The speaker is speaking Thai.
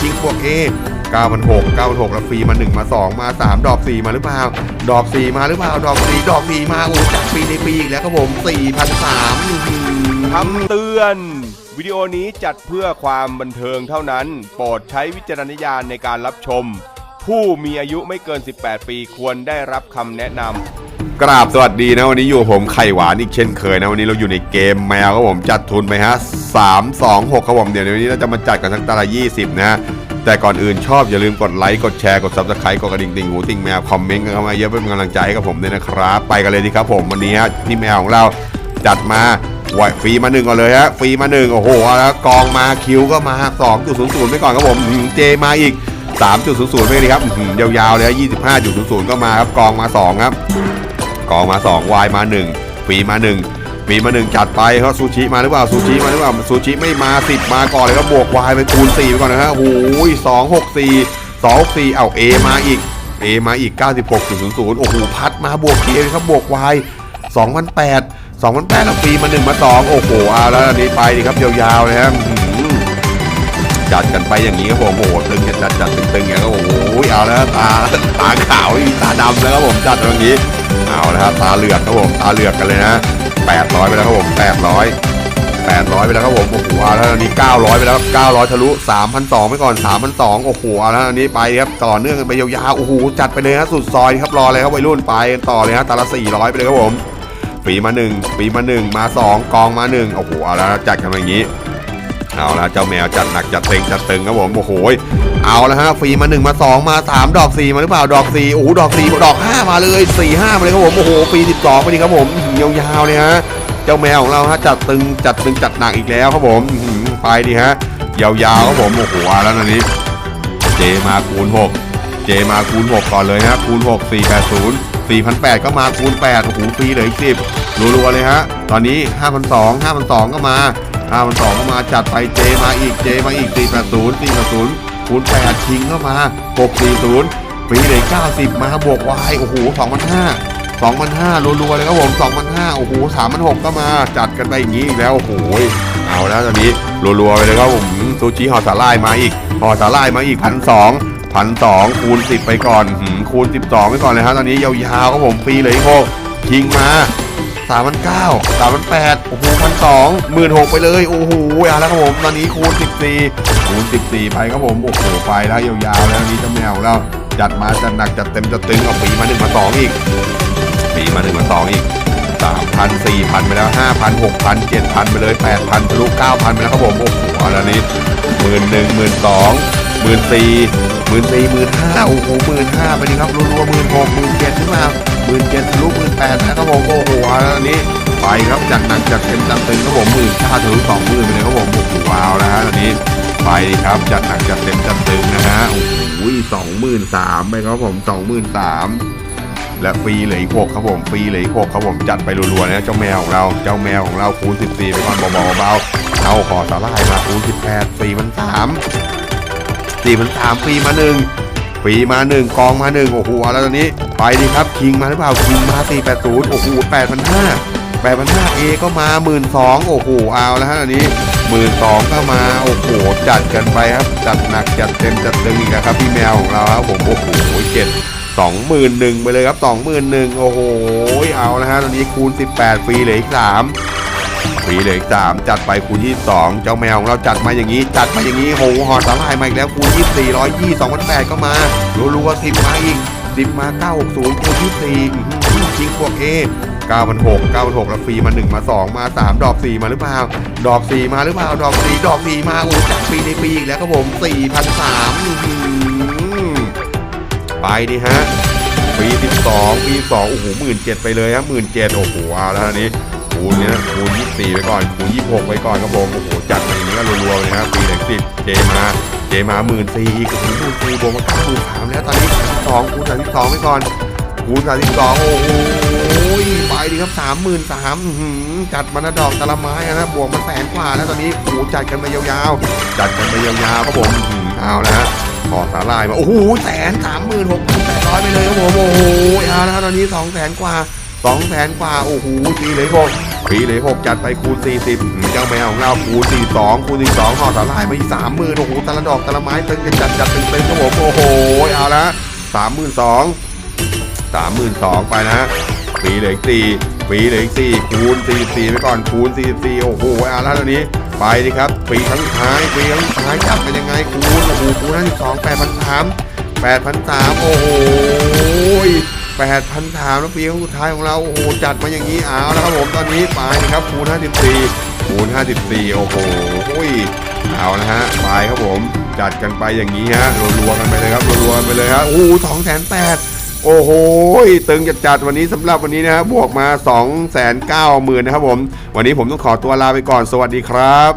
คิงบวกเอ9,600 9,600แล้วฟรีมา 1 มา 2 มา 3 ดอก 4 มาหรือเปล่า ดอก 4 มาหรือเปล่า ดอก 4 ดอก 4 มาโอ้จัดฟรีในปีอีกแล้วครับผม4,300คำเตือน วิดีโอนี้จัดเพื่อความบันเทิงเท่านั้น โปรดใช้วิจารณญาณในการรับชม ผู้มีอายุไม่เกิน 18 ปีควรได้รับคำแนะนำกราบสวัสดีนะวันนี้อยู่กับผมไข่หวานอีกเช่นเคยนะวันนี้เราอยู่ในเกมแมวครับผมจัดทุนไปฮะ 3 2 6ครับผมเดี๋ยววันนี้เราจะมาจัดกันทั้งตาละ20 นะฮะแต่ก่อนอื่นชอบอย่าลืมกดไลค์กดแชร์กด subscribe กดกระดิ่งติ่งหูติ่งแมวคอมเมนต์กันเข้ามาเยอะเป็นกำลังใจให้กับผมด้วยนะครับไปกันเลยดีครับผมวันนี้ฮะที่แมวของเราจัดมาไหวฟรีมาหนึ่งก่อนเลยฮะฟรีมาหนึ่งโอ้โหแล้วกองมาคิวก็มา 2.00ไปก่อนครับผมเจมาอีก 3.00ไปเลยครับยาวๆเลย25.00 ก็มาครับกองมา 2 ครับ กองมา 2 วายมา 1 ฟรีมา 1 ฟรีมา1จัดไปครับซูชิมาหรือเปล่าซูชิมาหรือเปล่าซูชิไม่มา10มาก่อนเลยครับบวกวายไปคูณ4ไปก่อนนะฮะโอ้ย2 6 4 2 6 4เอา A มาอีก A มาอีก 96.00 โอ้โห พัดมาบวก A เลยครับบวกวาย2,008 2,008แล้วฟีมา1มา 2 โอ้โหเอาแล้วอันนี้ไปดีครับยาวๆเลยครับจัดกันไปอย่างนี้ครับผมโอ้โหตึงจัดจัดตึงตึงอย่างนี้ก็โอ้โหเอาแล้วตาตาขาวตาดำแล้วครับผมจัดอย่างนี้เอาแล้วครับตาเหลือกครับผมตาเหลือกกันเลยนะ 800 ไปแล้วครับผม 800 800 ไปแล้วครับผม โอ้โหเอาแล้วอันนี้ 900 ไปแล้วครับ900 ทะลุ 3,200 ไปก่อน 3,200 โอ้โหเอาแล้วอันนี้ไปครับ ต่อเนื่องกันไปยาวๆ โอ้โห จัดไปเลยฮะสุดซอยครับ รอเลยครับวัยรุ่นไปกันต่อเลยฮะตาละ 400 ไปเลยครับผมปีมา 1 ปีมา 1 มาสองกองมา 1 โอ้โหเอาแล้วจัดกันอย่างนี้ เอาละเจ้าแมวจัดหนักจัดเต็งจัดตึงครับผมโอ้โหเอาละฮะฟรีมา 1 มา 2 มา 3 ดอก 4 มาหรือเปล่าดอก4โอ้โหดอก4ดอก 5 มาเลย4 5มาเลยครับผมโอ้โหฟรี12ไปดิครับผมยาวๆเลยฮะเจ้าแมวของเราฮะจัดตึงจัดตึงจัดหนักอีกแล้วครับผมไปดิฮะยาวๆครับผมโอ้โหเอาแล้วตอนนี้เจมาคูณ6เจมาคูณ6ก่อนเลยฮะคูณ6 480 4,800 ก็มาคูณ8โอ้โหฟรีเลืออีก10รัวๆเลยฮะ ตอนนี้ 5,200 5,200 ก็มา 5,200ก็มาจัดไปเจมาอีกเจมาอีก480 480คูณ8ชิงเข้ามา 640ฟรีเหลือ90 มาบวกวายโอ้โห2,500 2,500รัวๆเลยครับผม2,500โอ้โห3,600ก็มาจัดกันไปอย่างนี้อีกแล้วโอ้โหเอาแล้วตอนนี้รัวๆไปเลยครับผมซูชิห่อสาลายมาอีกห่อสาลายมาอีกพันสองพันสองคูณสิบไปก่อนคูณสิบสองไปก่อนเลยครับตอนนี้ยาวๆครับผมฟรีเลยโคคิงมา สามพันเก้าสามพันแปดโอ้โหพันสองหมื่นหกไปเลย โอ้โหเอาแล้วครับผม ตอนนี้คูณสิบสี่คูณสิบสี่ไปครับผม โอ้โห ไปแล้วยาวๆ แล้วตอนนี้เจ้าแมวเราจัดมาจัดหนักจัดเต็มจัดตึงเอาปีมาหนึ่งมาสองอีกปีมาหนึ่งมาสองอีกสามพันสี่พันไปแล้วห้าพันหกพันเจ็ดพันไปเลยแปดพันทะลุเก้าพันไปแล้วครับผม โอ้โหอันนี้หมื่นหนึ่งหมื่นสองหมื่นสี่ หมื่นสี่หมื่นห้าโอ้โหหมื่นห้าไปดีครับรัวๆหมื่นหกหมื่นเจ็ดขึ้นมาหมื่นเจ็ดทะลุหมื่นแปดนะครับผมโอ้โหอันนี้ไปครับจัดหนักจัดเต็มจัดตึงครับผมหมื่นห้าทะลุสองหมื่นไปเลยครับผมโอ้โหว้าวนะฮะอันนี้ไปครับจัดหนักจัดเต็มจัดตึงนะฮะโอ้โหสองหมื่นสามไปครับผมสองหมื่นสามและฟรีเหลืออีกหกครับผมฟรีเหลืออีกหกครับผมจัดไปรัวๆนะเจ้าแมวของเราเจ้าแมวของเราคูณ14ไปก่อนเบาๆเบาๆเอาขอสาลายมาคูณ18ฟรีมัน3 4มัน3ฟรีมา1ฟรีมา1กองมา1โอ้โหเอาแล้วตอนนี้ ไปดีครับคิงมาหรือเปล่าคิงมา480โอ้โห8,500 8,500เอก็มา12,000โอ้โหเอาแล้วฮะตอนนี้12,000ก็มาโอ้โหจัดกันไปครับจัดหนักจัดเต็มจัดตึงอีกครับพี่แมวของเราครับผมโอ้โหเจ็ดสองหมื่นหนึ่งไปเลยครับสองหมื่นหนึ่งโอ้โหเอานะฮะตอนนี้คูณ18ฟรีเหลืออีกสาม ฟรีเหลืออีกสามจัดไปคูณที่สองเจ้าแมวของเราจัดมาอย่างนี้ จัดมาอย่างนี้โหหอสาลายมาอีกแล้วคูณที่สี่ร้อยยี่สองพันแปดก็มารัวๆสิบมาอีกสิบมาเก้าหกศูนย์คูณที่สี่ชิงพวกเอเก้าพันหกเก้าพันหกแล้วฟรีมาหนึ่งมาสองมาสามดอกสี่มาหรือเปล่า ดอกสี่มาหรือเปล่า ดอกสี่ดอกสี่มาโอ้จัดฟรีในปีอีกแล้วครับผมสี่พันสามไปดิฮะ ปี 12 ปี 2 โอ้โหหมื่นเจ็ดไปเลยฮะหมื่นเจ็ดโอ้โหเอาแล้วอันนี้ คูณเนี่ยคูณ24 ไปก่อน คูณ26 ไปก่อนครับผมโอ้โหจัดมาอย่างนี้ก็รัวๆเลยฮะปีเหลือสิบเจมาเจมาหมื่นสี่อีกโอ้โหมื่นสี่บวกมาเก้าหมื่นสามแล้วตอนนี้สองคูณสามสิบสองไปก่อนคูณสามสิบสองโอ้โหไปดิครับสามหมื่นสามจัดมานดอกตะละไม้อะนะบวกมาแสนกว่าแล้วตอนนี้โอ้จัดกันไปยาวๆ จัดกันไปยาวๆครับผมอื้อหือเอาแล้วฮะขอสาลายมาโอ้โหแสนสามหมื่นหกพันแปดร้อยไปเลยครับผมโอ้โหเอาละครับตอนนี้สองแสนกว่าสองแสนกว่าโอ้โหดีเลยผม ปีเลยหกจัดไปคูณ40เจ้าแมวของเราคูณ42คูณ42ห่อสาลายไปสามหมื่นโอ้โหแต่ละดอกแต่ละไม้ตึงกันจัดจัดตึงตึงครับผมโอ้โหเอาละสามหมื่นสองสามหมื่นสองไปนะฮะปีเหลืออีกสี่ฟรีเหลืออีกสี่คูณ44ไปก่อนคูณ44โอ้โหเอาละตอนนี้ไปดิครับฟรีครั้งท้ายฟรีครั้งท้ายจับเป็นยังไงคูณโอ้โหคูณ52 8,300 8,300โอ้โห แปดพันสามแล้วปีสุดท้ายของเราโอ้โหจัดมาอย่างนี้เอาแล้วครับผมตอนนี้ไปนะครับคูณ54คูณ54โอ้โหเอาละฮะไปครับผมจัดกันไปอย่างนี้ฮะรัวๆกันไปเลยครับรัวๆกันไปเลยฮะโอ้สองแสนแปดโอ้โหตึงจัดจัดวันนี้สำหรับวันนี้นะฮะบวกมา2 9 0 0 0 0นะครับผม วันนี้ผมต้องขอตัวลาไปก่อนสวัสดีครับ